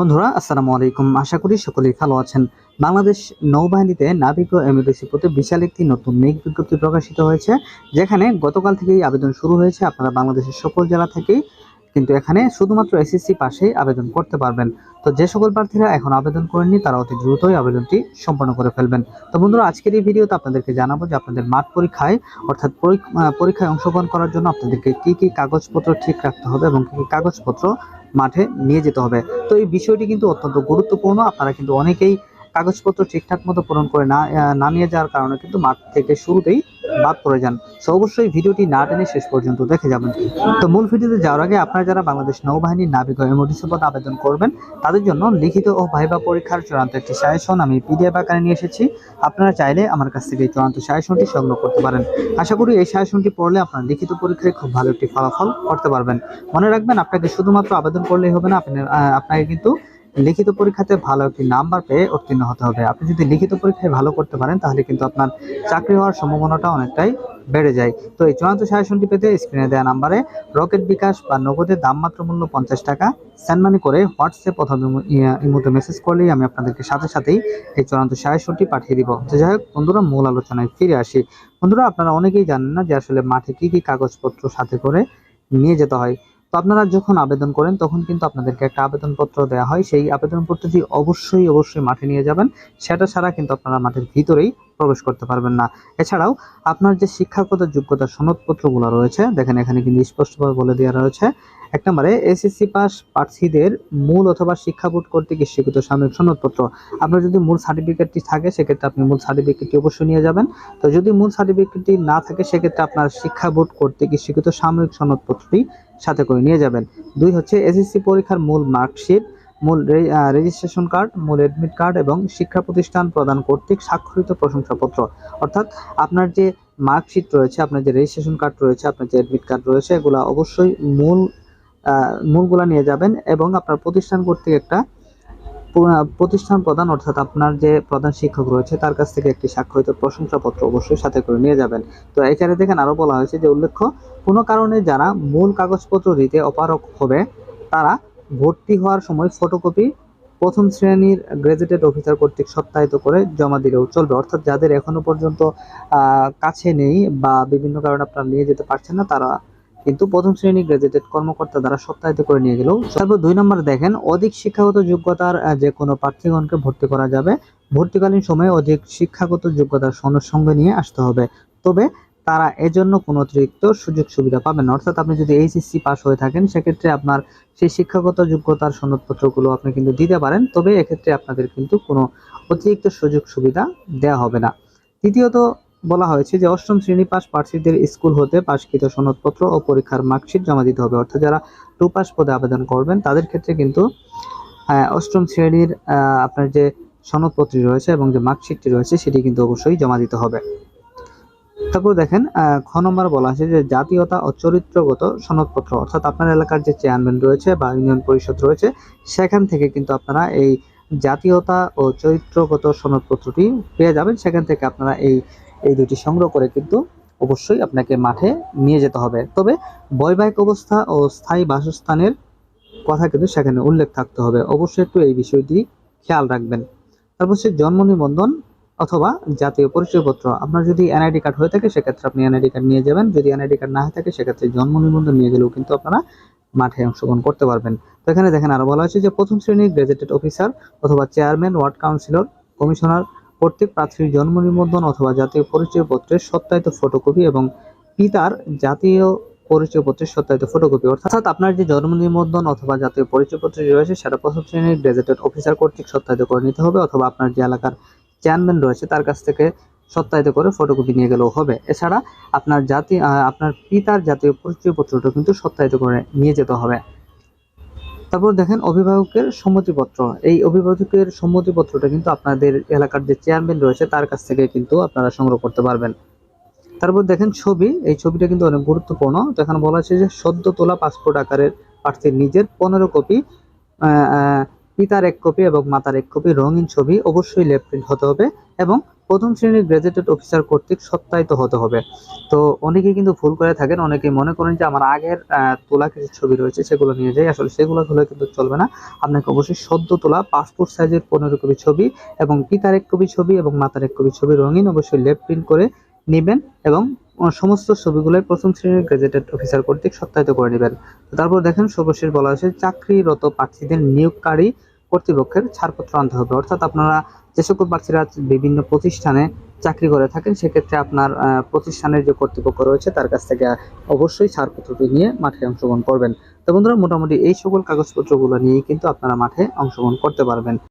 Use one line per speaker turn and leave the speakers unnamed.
বন্ধুরা, আসসালামু আলাইকুম। আশা করি সকলেই ভালো আছেন। বাংলাদেশ নৌবাহিনীতে নাবিক ও এমএডিসি পদে বিশাল একটি নতুন নিয়োগ বিজ্ঞপ্তি প্রকাশিত হয়েছে, যেখানে গতকাল থেকেই আবেদন শুরু হয়েছে আপনারা বাংলাদেশের সকল জেলা থেকেই, কিন্তু এখানে শুধুমাত্র এসএসসি পাশেই আবেদন করতে পারবেন। তো যে সকল প্রার্থীরা এখন আবেদন করেননি, তারা অতি দ্রুতই আবেদনটি সম্পন্ন করে ফেলবেন। তো বন্ধুরা, আজকের এই ভিডিওতে আপনাদেরকে জানাব যে আপনাদের মাঠ পরীক্ষায়, অর্থাৎ পরীক্ষায় অংশগ্রহণ করার জন্য আপনাদেরকে কি কি কাগজপত্র ঠিক রাখতে হবে এবং কি কি কাগজপত্র মাঠে নিয়ে যেতে হবে। তো এই বিষয়টি কিন্তু অত্যন্ত গুরুত্বপূর্ণ। আপনারা কিন্তু অনেকেই কাগজপত্র ঠিকঠাক মতো পূরণ করে না নিয়ে যাওয়ার কারণে কিন্তু মাঠ থেকে শুরুতেই বাদ পড়ে যান। তো অবশ্যই ভিডিওটি না টেনে শেষ পর্যন্ত দেখে যাবেন। তো মূল ভিডিওতে যাওয়ার আগে আপনারা যারা বাংলাদেশ নৌবাহিনীর নাবিক ও এমওডিসি পদ আবেদন করবেন, তাদের জন্য লিখিত ও ভাইবা পরীক্ষার চূড়ান্ত একটি সাজেশন আমি পিডিএফ আকারে নিয়ে এসেছি। আপনারা চাইলে আমার কাছ থেকে এই চূড়ান্ত সাজেশনটি সংগ্রহ করতে পারেন। আশা করি এই সাজেশনটি পড়লে আপনার লিখিত পরীক্ষায় খুব ভালো একটি ফলাফল করতে পারবেন। মনে রাখবেন, আপনাকে শুধুমাত্র আবেদন করলেই হবে না, আপনার আপনাকে কিন্তু লিখিত পরীক্ষাতে ভালো একটি নাম্বার পেয়ে উত্তীর্ণ হতে হবে। আপনি যদি লিখিত পরীক্ষায় ভালো করতে পারেন, তাহলে কিন্তু আপনার চাকরি হওয়ার সম্ভাবনাটা অনেকটাই বেড়ে যায়। তো এই চূড়ান্ত সাজেশনটি পেতে স্ক্রিনে দেওয়া নাম্বারে রকেট বিকাশ বা নগদের দাম মাত্র মূল্য পঞ্চাশ টাকা সেন্ড মানি করে হোয়াটসঅ্যাপ অথবা ইমো- ইমোতে মেসেজ করলেই আমি আপনাদেরকে সাথে সাথেই এই চূড়ান্ত সাজেশনটি পাঠিয়ে দিব। তো যাই হোক, বন্ধুরা, মূল আলোচনায় ফিরে আসি। বন্ধুরা, আপনারা অনেকেই জানেন না যে আসলে মাঠে কি কি কাগজপত্র সাথে করে নিয়ে যেতে হয়। তো আপনারা যখন আবেদন করেন, তখন কিন্তু আপনাদেরকে একটা আবেদনপত্র দেওয়া হয়। সেই আবেদনপত্রটি অবশ্যই অবশ্যই মাঠে নিয়ে যাবেন। সেটা ছাড়া কিন্তু আপনারা মাঠের ভিতরেই প্রবেশ করতে পারবেন না। এছাড়াও, আপনার যে শিক্ষাগত যোগ্যতা সনদপত্রগুলো রয়েছে, দেখেন এখানে কিন্তু স্পষ্টভাবে বলে দেওয়া রয়েছে। এক নম্বরে, এসএসসি পাস প্রার্থীদের মূল অথবা শিক্ষা বোর্ড কর্তৃক স্বীকৃত সাময়িক সনদপত্র। আপনার যদি মূল সার্টিফিকেটটি থাকে, সেক্ষেত্রে আপনি মূল সার্টিফিকেটটি অবশ্যই নিয়ে যাবেন। তো যদি মূল সার্টিফিকেটটি না থাকে, সেক্ষেত্রে আপনার শিক্ষা বোর্ড কর্তৃক স্বীকৃত সাময়িক সনদপত্রটি সাথে করে নিয়ে যাবেন। দুই হচ্ছে এসএসসি পরীক্ষার মূল মার্কশিট, মূল রেজিস্ট্রেশন কার্ড মূল অ্যাডমিট কার্ড এবং শিক্ষা প্রতিষ্ঠান প্রদান কর্তৃক স্বাক্ষরিত প্রশংসাপত্র। অর্থাৎ আপনার যে মার্কশিট রয়েছে, আপনার যে রেজিস্ট্রেশন কার্ড রয়েছে, আপনার যে অ্যাডমিট কার্ড রয়েছে, এগুলো অবশ্যই মূল মূলগুলো নিয়ে যাবেন এবং আপনার প্রতিষ্ঠান কর্তৃক একটা প্রতিষ্ঠান প্রদান অর্থাৎ আপনার যে প্রধান শিক্ষক রয়েছে, তার কাছ থেকে একটি স্বাক্ষরিত প্রশংসাপত্র অবশ্যই সাথে করে নিয়ে যাবেন। তো এখানে দেখেন আরও বলা হয়েছে যে উল্লেখ্য, কোনো কারণে যারা মূল কাগজপত্র দিতে অপারক হবে, তারা ভর্তি হওয়ার সময় ফটোকপি প্রথম শ্রেণির গ্রাজুয়েটেড অফিসার কর্তৃক সত্যায়িত করে জমা দিলেও চলবে। অর্থাৎ যাদের এখনও পর্যন্ত কাছে নেই বা বিভিন্ন কারণে আপনারা নিয়ে যেতে পারছেন না, তারা কিন্তু প্রথম শ্রেণি গ্রাজুয়েটেড কর্মকর্তা দ্বারা সত্যায়িত করে নিয়ে গেলেও তারপর দুই নম্বর দেখেন, অধিক শিক্ষাগত যোগ্যতার যে কোনো প্রার্থীগণকে ভর্তি করা যাবে। ভর্তিকালীন সময়ে অধিক শিক্ষাগত যোগ্যতার সনদ সঙ্গে নিয়ে আসতে হবে। তবে তারা এজন্য কোনো অতিরিক্ত সুযোগ সুবিধা পাবেন অর্থাৎ আপনি যদি এইচএসসি পাস হয়ে থাকেন, সেক্ষেত্রে আপনার সেই শিক্ষাগত যোগ্যতার সনদপত্রগুলো আপনি কিন্তু দিতে পারেন। তবে এক্ষেত্রে আপনাদের কিন্তু কোনো অতিরিক্ত সুযোগ সুবিধা দেওয়া হবে না। তৃতীয়ত বলা হয়েছে যে অষ্টম শ্রেণি পাস প্রার্থীদের স্কুল হতে পাশকৃত সনদপত্র ও পরীক্ষার মার্কশিট জমা দিতে হবে। অর্থাৎ যারা টু পাস পদে আবেদন করবেন, তাদের ক্ষেত্রে কিন্তু অষ্টম শ্রেণির আপনার যে সনদপত্রটি রয়েছে এবং যে মার্কশিটটি রয়েছে, সেটি কিন্তু অবশ্যই জমা দিতে হবে। তারপর দেখেন খ নম্বর বলা আছে যে জাতীয়তা ও চরিত্রগত সনদপত্র, অর্থাৎ আপনার এলাকার যে চেয়ারম্যান রয়েছে বা ইউনিয়ন পরিষদ রয়েছে, সেখান থেকে কিন্তু আপনারা এই জাতীয়তা ও চরিত্রগত সনদপত্রটি পেয়ে যাবেন। সেখান থেকে আপনারা এই এই দুটি সংগ্রহ করে কিন্তু অবশ্যই আপনাকে মাঠে নিয়ে যেতে হবে। তবে বৈবাহিক অবস্থা ও স্থায়ী বাসস্থানের কথা কিন্তু সেখানে উল্লেখ থাকতে হবে। অবশ্যই একটু এই বিষয়টি খেয়াল রাখবেন। তারপর হচ্ছে জন্ম নিবন্ধন অথবা জাতীয় পরিচয়পত্র। আপনার যদি এনআইডি কার্ড হয়ে থাকে, সেক্ষেত্রে আপনি এনআইডি কার্ড নিয়ে যাবেন। যদি এনআইডি কার্ড না হয়ে থাকে, সেক্ষেত্রে জন্ম নিবন্ধন নিয়ে গেলেও কিন্তু আপনারা মাঠে অংশগ্রহণ করতে পারবেন। তো এখানে দেখেন আরও বলা হয়েছে যে প্রথম শ্রেণির গ্রাজুয়েটেড অফিসার অথবা চেয়ারম্যান, ওয়ার্ড কাউন্সিলর, কমিশনার কর্তৃক প্রার্থীর জন্ম নিবন্ধন অথবা জাতীয় পরিচয়পত্রের সত্যায়িত ফটোকপি এবং পিতার জাতীয় পরিচয়পত্রের সত্যায়িত ফটোকপি অর্থাৎ আপনার যে জন্ম নিবন্ধন অথবা জাতীয় পরিচয়পত্র রয়েছে, সেটা প্রথম শ্রেণির গ্রাজুয়েটেড অফিসার কর্তৃক সত্যায়িত করে নিতে হবে অথবা আপনার যে এলাকার চেয়ারম্যান রয়েছে, তার কাছ থেকে সত্যায়িত করে ফটোকপি নিয়ে গেলেও হবে। এছাড়া আপনার জাতি আপনার পিতার জাতীয় পরিচয়পত্রটা কিন্তু সত্যায়িত করে নিয়ে যেতে হবে। তারপর দেখেন অভিভাবকের সম্মতিপত্র। এই অভিভাবকের সম্মতিপত্রটা কিন্তু আপনাদের এলাকার যে চেয়ারম্যান রয়েছে, তার কাছ থেকে কিন্তু আপনারা সংগ্রহ করতে পারবেন। তারপর দেখেন ছবি। এই ছবিটা কিন্তু অনেক গুরুত্বপূর্ণ। তো এখানে বলা হয়েছে যে সদ্য তোলা পাসপোর্ট আকারের প্রার্থীর নিজের পনেরো কপি পিতার এক কপি এবং মাতার এক কপি রঙিন ছবি অবশ্যই লেফট প্রিন্ট হতে হবে এবং প্রথম শ্রেণির গ্রাজুয়েটেড অফিসার কর্তৃক সত্যায়িত হতে হবে। তো অনেকেই কিন্তু ভুল করে থাকেন, অনেকেই মনে করেন যে আমার আগের তোলা কিছু ছবি রয়েছে সেগুলো নিয়ে যাই, আসলে সেগুলো হলে কিন্তু চলবে না। আপনাকে অবশ্যই সদ্য তোলা পাসপোর্ট সাইজের পনেরো কপি ছবি এবং পিতার এক কপি ছবি এবং মাতার এক কপি ছবি রঙিন অবশ্যই লেফট প্রিন্ট করে নেবেন এবং সমস্ত ছবিগুলোই প্রথম শ্রেণির গ্রাজুয়েটেড অফিসার কর্তৃক সত্যায়িত করে নেবেন। তারপর দেখেন সর্বশেষ বলা হয়েছে, চাকরিরত প্রার্থীদের নিয়োগকারী কর্তৃপক্ষের ছাড়পত্র আনতে হবে। অর্থাৎ আপনারা যে সকল প্রার্থীরা বিভিন্ন প্রতিষ্ঠানে চাকরি করে থাকেন, সেক্ষেত্রে আপনার প্রতিষ্ঠানের যে কর্তৃপক্ষ রয়েছে, তার কাছ থেকে অবশ্যই ছাড়পত্রটি নিয়ে মাঠে অংশগ্রহণ করবেন। তো বন্ধুরা, মোটামুটি এই সকল কাগজপত্রগুলো নিয়েই কিন্তু আপনারা মাঠে অংশগ্রহণ করতে পারবেন।